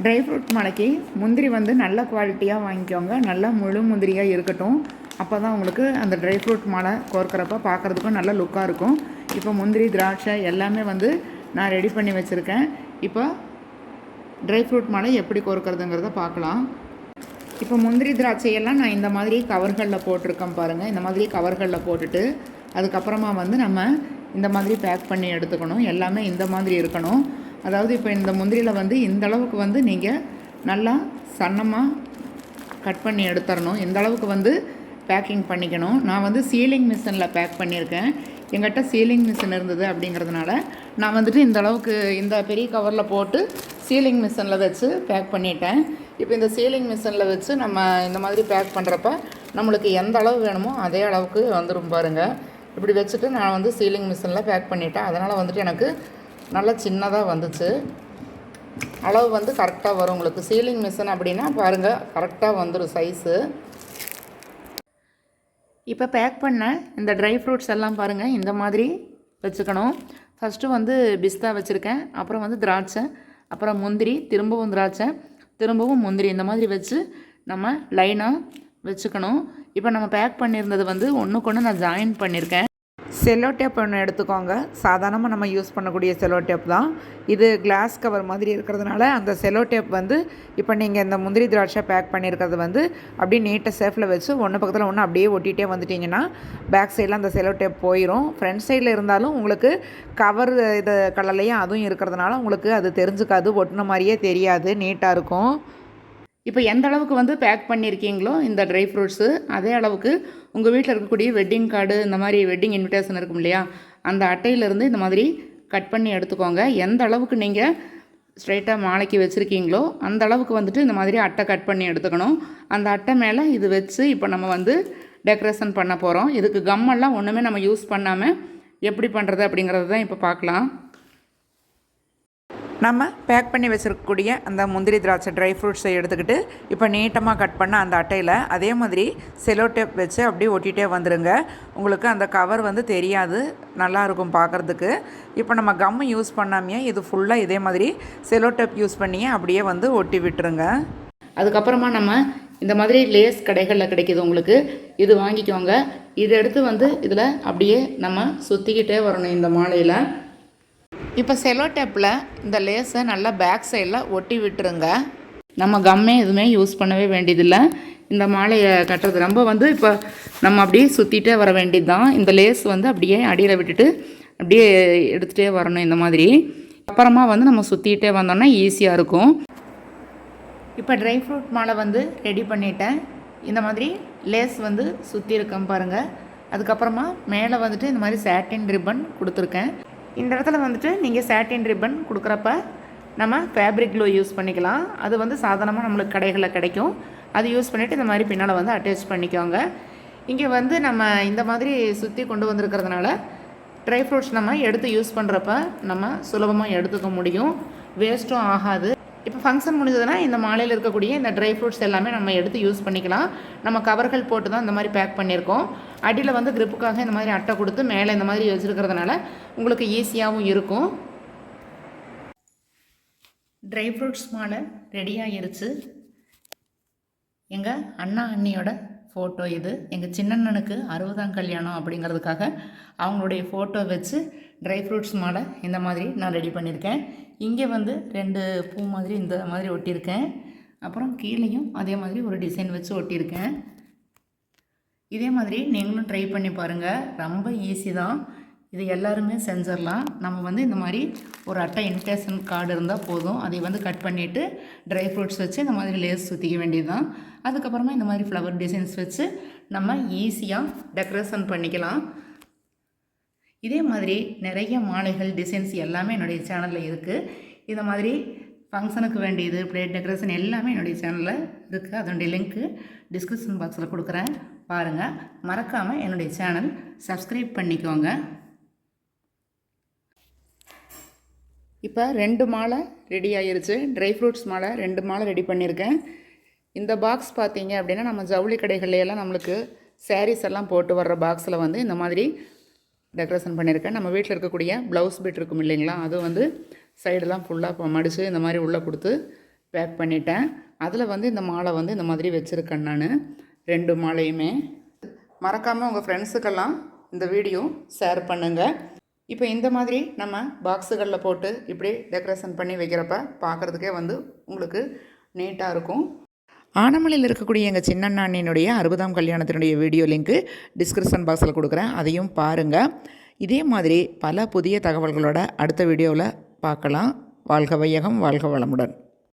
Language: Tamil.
ட்ரை ஃப்ரூட் மலைக்கு முந்திரி வந்து நல்ல குவாலிட்டியாக வாங்கிக்கோங்க. நல்லா முழு முந்திரியாக இருக்கட்டும். அப்போ தான் உங்களுக்கு அந்த ட்ரை ஃப்ரூட் மலை கோர்க்குறப்ப பார்க்குறதுக்கும் நல்ல லுக்காக இருக்கும். இப்போ முந்திரி திராட்சை எல்லாமே வந்து நான் ரெடி பண்ணி வச்சுருக்கேன். இப்போ ட்ரை ஃப்ரூட் மலை எப்படி கோர்க்கறதுங்கிறத பார்க்கலாம் இப்போ முந்திரி திராட்சையெல்லாம் நான் இந்த மாதிரி கவர்களில் போட்டிருக்கேன் பாருங்கள் இந்த மாதிரி கவர்களில் போட்டுட்டு அதுக்கப்புறமா வந்து நம்ம இந்த மாதிரி பேக் பண்ணி எடுத்துக்கணும். எல்லாமே இந்த மாதிரி இருக்கணும். அதாவது இப்போ இந்த முந்திரியில் வந்து இந்த அளவுக்கு வந்து நீங்கள் நல்லா சன்னமாக கட் பண்ணி எடுத்துடணும் இந்த அளவுக்கு வந்து பேக்கிங் பண்ணிக்கணும். நான் வந்து சீலிங் மிஷினில் பேக் பண்ணியிருக்கேன். எங்கிட்ட சீலிங் மிஷின் இருந்தது அப்படிங்கிறதுனால நான் வந்துட்டு இந்த அளவுக்கு இந்த பெரிய கவரில் போட்டு சீலிங் மிஷினில் வச்சு பேக் பண்ணிட்டேன். இப்போ இந்த சீலிங் மிஷினில் வச்சு நம்ம இந்த மாதிரி பேக் பண்ணுறப்ப நம்மளுக்கு எந்த அளவு வேணுமோ அதே அளவுக்கு வந்துடும் பாருங்கள் இப்படி வச்சுட்டு நான் வந்து சீலிங் மிஷினில் பேக் பண்ணிட்டேன். அதனால் வந்துட்டு எனக்கு நல்லா சின்னதாக வந்துச்சு. அளவு வந்து கரெக்டாக வரும் உங்களுக்கு. சீலிங் மிஷின் அப்படின்னா பாருங்கள் கரெக்டாக வந்துடும் சைஸு இப்போ பேக் பண்ண இந்த ட்ரை ஃப்ரூட்ஸ் எல்லாம் பாருங்கள் இந்த மாதிரி வச்சுக்கணும். ஃபஸ்ட்டு வந்து பிஸ்தா வச்சுருக்கேன் அப்புறம் வந்து திராட்சை அப்புறம் முந்திரி திரும்பவும் திராட்சை திரும்பவும் முந்திரி இந்த மாதிரி வச்சு நம்ம லைனாக வச்சுக்கணும். இப்போ நம்ம பேக் பண்ணியிருந்தது வந்து ஒன்றுக்கு ஒன்று நான் ஜாயின் பண்ணியிருக்கேன். செல்லோ டேப் ஒன்று எடுத்துக்கோங்க. சாதாரணமாக நம்ம யூஸ் பண்ணக்கூடிய செல்லோ டேப் தான். இது கிளாஸ் கவர் மாதிரி இருக்கிறதுனால அந்த செல்லோ டேப் வந்து இப்போ நீங்கள் இந்த முந்திரி திராட்சை பேக் பண்ணியிருக்கிறது வந்து அப்படியே நீட்டாக சேஃபில் வச்சு ஒன்று பக்கத்தில் ஒன்று அப்படியே ஒட்டிகிட்டே வந்துட்டிங்கன்னா பேக் சைடில் அந்த செல்லோ டேப் போயிடும் ஃப்ரண்ட் சைடில் இருந்தாலும் உங்களுக்கு கவர் இது கலர்லேயும் அதுவும் இருக்கிறதுனால உங்களுக்கு அது தெரிஞ்சுக்காது. ஒட்டின மாதிரியே தெரியாது. நீட்டாக இருக்கும். இப்போ எந்த அளவுக்கு வந்து பேக் பண்ணியிருக்கீங்களோ இந்த ட்ரை ஃப்ரூட்ஸு அதே அளவுக்கு உங்கள் வீட்டில் இருக்கக்கூடிய வெட்டிங் கார்டு இந்த மாதிரி வெட்டிங் இன்விடேஷன் இருக்கும் இல்லையா? அந்த அட்டையிலேருந்து இந்த மாதிரி கட் பண்ணி எடுத்துக்கோங்க. எந்த அளவுக்கு நீங்கள் ஸ்ட்ரைட்டாக மாலைக்கு வச்சுருக்கீங்களோ அந்த அளவுக்கு வந்துட்டு இந்த மாதிரி அட்டை கட் பண்ணி எடுத்துக்கணும். அந்த அட்டை மேலே இது வச்சு இப்போ நம்ம வந்து டெக்கரேஷன் பண்ண போகிறோம் இதுக்கு கம்மெல்லாம் ஒன்றுமே நம்ம யூஸ் பண்ணாமல் எப்படி பண்ணுறது அப்படிங்கிறது தான் இப்போ பார்க்கலாம். நம்ம பேக் பண்ணி வச்சுருக்கக்கூடிய அந்த முந்திரி திராட்சை ட்ரை ஃப்ரூட்ஸை எடுத்துக்கிட்டு இப்போ நீட்டமாக கட் பண்ண அந்த அட்டையில் அதே மாதிரி செலோ டேப் வச்சு அப்படியே ஒட்டிகிட்டே வந்துடுங்க உங்களுக்கு அந்த கவர் வந்து தெரியாது. நல்லாயிருக்கும் பார்க்குறதுக்கு இப்போ நம்ம கம் யூஸ் பண்ணாமையே இது ஃபுல்லாக இதே மாதிரி செலோ டேப் யூஸ் பண்ணியே அப்படியே வந்து ஒட்டி விட்டுருங்க. அதுக்கப்புறமா நம்ம இந்த மாதிரி லேஸ் கடைகளில் கிடைக்கிது உங்களுக்கு. இது வாங்கிக்கோங்க. இதை எடுத்து வந்து இதில் அப்படியே நம்ம சுற்றிக்கிட்டே வரணும் இந்த மாலையில். இப்போ செலோ டேப்பில் இந்த லேஸை நல்லா பேக் சைடில் ஒட்டி விட்டுருங்க. நம்ம கம்மே எதுவுமே யூஸ் பண்ணவே வேண்டியதில்லை. இந்த மாலையை கட்டுறது ரொம்ப வந்து இப்போ நம்ம அப்படியே சுற்றிட்டே வர வேண்டியது தான். இந்த லேஸ் வந்து அப்படியே அடியில் விட்டுட்டு அப்படியே எடுத்துகிட்டே வரணும் இந்த மாதிரி. அப்புறமா வந்து நம்ம சுற்றிக்கிட்டே வந்தோம்னா ஈஸியாக இருக்கும். இப்போ ட்ரை ஃப்ரூட் மாலை வந்து ரெடி பண்ணிட்டேன். இந்த மாதிரி லேஸ் வந்து சுற்றி இருக்கேன் பாருங்கள் அதுக்கப்புறமா மேலே வந்துட்டு இந்த மாதிரி சாட்டின் ரிப்பன் கொடுத்துருக்கேன். இந்த இடத்துல வந்துட்டு நீங்கள் சாட்டின் ரிப்பன் கொடுக்குறப்ப நம்ம ஃபேப்ரிக் க்ளோ யூஸ் பண்ணிக்கலாம். அது வந்து சாதாரணமாக நம்மளுக்கு கடைகளில் கிடைக்கும். அது யூஸ் பண்ணிவிட்டு இந்த மாதிரி பின்னால் வந்து அட்டாச் பண்ணிக்கோங்க. இங்கே வந்து நம்ம இந்த மாதிரி சுற்றி கொண்டு வந்திருக்கிறதுனால ட்ரை ஃப்ரூட்ஸ் நம்ம எடுத்து யூஸ் பண்ணுறப்ப நம்ம சுலபமாக எடுத்துக்க முடியும். வேஸ்ட்டும் ஆகாது. இப்போ ஃபங்க்ஷன் முடிஞ்சதுன்னா இந்த மாலையில் இருக்கக்கூடிய இந்த ட்ரை ஃப்ரூட்ஸ் எல்லாமே நம்ம எடுத்து யூஸ் பண்ணிக்கலாம். நம்ம கவர்கள் போட்டு தான் இந்த மாதிரி பேக் பண்ணியிருக்கோம். அடியில் வந்து க்ரிப்புக்காக இந்த மாதிரி அட்டை கொடுத்து மேலே இந்த மாதிரி வச்சுருக்கிறதுனால உங்களுக்கு ஈஸியாகவும் இருக்கும். ட்ரை ஃப்ரூட்ஸ் மாலை ரெடி ஆகிருச்சு எங்கள் அண்ணா அண்ணியோட ஃபோட்டோ இது. எங்கள் சின்னண்ணனுக்கு அறுபதாம் கல்யாணம் அப்படிங்கிறதுக்காக அவங்களுடைய ஃபோட்டோ வச்சு ட்ரை ஃப்ரூட்ஸ் மாலை இந்த மாதிரி நான் ரெடி பண்ணியிருக்கேன். இங்கே வந்து ரெண்டு பூ மாதிரி இந்த மாதிரி ஒட்டியிருக்கேன். அப்புறம் கீழேயும் அதே மாதிரி ஒரு டிசைன் வச்சு ஒட்டியிருக்கேன். இதே மாதிரி நீங்களும் ட்ரை பண்ணி பாருங்கள் ரொம்ப ஈஸி தான். இது எல்லாருமே செஞ்சிடலாம். நம்ம வந்து இந்த மாதிரி ஒரு அட்டை இன்விடேஷன் கார்டு இருந்தால் போதும். அதை வந்து கட் பண்ணிவிட்டு ட்ரை ஃப்ரூட்ஸ் வச்சு இந்த மாதிரி லேஸ் சுற்றிக்க வேண்டியது தான் அதுக்கப்புறமா இந்த மாதிரி ஃப்ளவர் டிசைன்ஸ் வச்சு நம்ம ஈஸியாக டெக்கரேஷன் பண்ணிக்கலாம். இதே மாதிரி நிறைய மாலைகள் டிசைன்ஸ் எல்லாமே என்னுடைய சேனலில் இருக்குது இந்த மாதிரி ஃபங்க்ஷனுக்கு வேண்டியது பிளேட் டெக்கரேஷன் எல்லாமே என்னுடைய சேனலில் இருக்குது அதனுடைய லிங்க்கு டிஸ்கிரிப்ஷன் பாக்ஸில் கொடுக்குறேன். பாருங்கள் மறக்காமல் என்னுடைய சேனல் சப்ஸ்கிரைப் பண்ணிக்கோங்க. இப்போ ரெண்டு மாலை ரெடி ஆயிருச்சு. ட்ரை ஃப்ரூட்ஸ் மாலை ரெண்டு மாலை ரெடி பண்ணியிருக்கேன் இந்த பாக்ஸ் பார்த்தீங்க அப்படின்னா நம்ம ஜவுளி கடைகள்லையெல்லாம் நம்மளுக்கு சாரீஸ் எல்லாம் போட்டு வர்ற பாக்ஸில் வந்து இந்த மாதிரி டெக்கரேஷன் பண்ணியிருக்கேன் நம்ம வீட்டில் இருக்கக்கூடிய ப்ளவுஸ் பிட் இருக்கும் இல்லைங்களா? அது வந்து சைடெல்லாம் ஃபுல்லாக மடித்து இந்த மாதிரி உள்ளே கொடுத்து பேக் பண்ணிட்டேன். அதில் வந்து இந்த மாலை வந்து இந்த மாதிரி வச்சுருக்கேன் நான். ரெண்டு மாலையுமே. மறக்காமல் உங்கள் ஃப்ரெண்ட்ஸுக்கெல்லாம் இந்த வீடியோ ஷேர் பண்ணுங்கள் இப்போ இந்த மாதிரி நம்ம பாக்ஸுகளில் போட்டு இப்படி டெக்கரேஷன் பண்ணி வைக்கிறப்ப பார்க்குறதுக்கே வந்து உங்களுக்கு நீட்டாக இருக்கும். ஆனமலையில் இருக்கக்கூடிய எங்கள் சின்னண்ணாண்ணினுடைய அறுபதாம் கல்யாணத்தினுடைய வீடியோ லிங்க்கு டிஸ்கிரிப்ஷன் பாக்ஸில் கொடுக்குறேன். அதையும் பாருங்கள் இதே மாதிரி பல புதிய தகவல்களோட அடுத்த வீடியோவில் பார்க்கலாம். வாழ்க வையகம் வாழ்க வளமுடன்.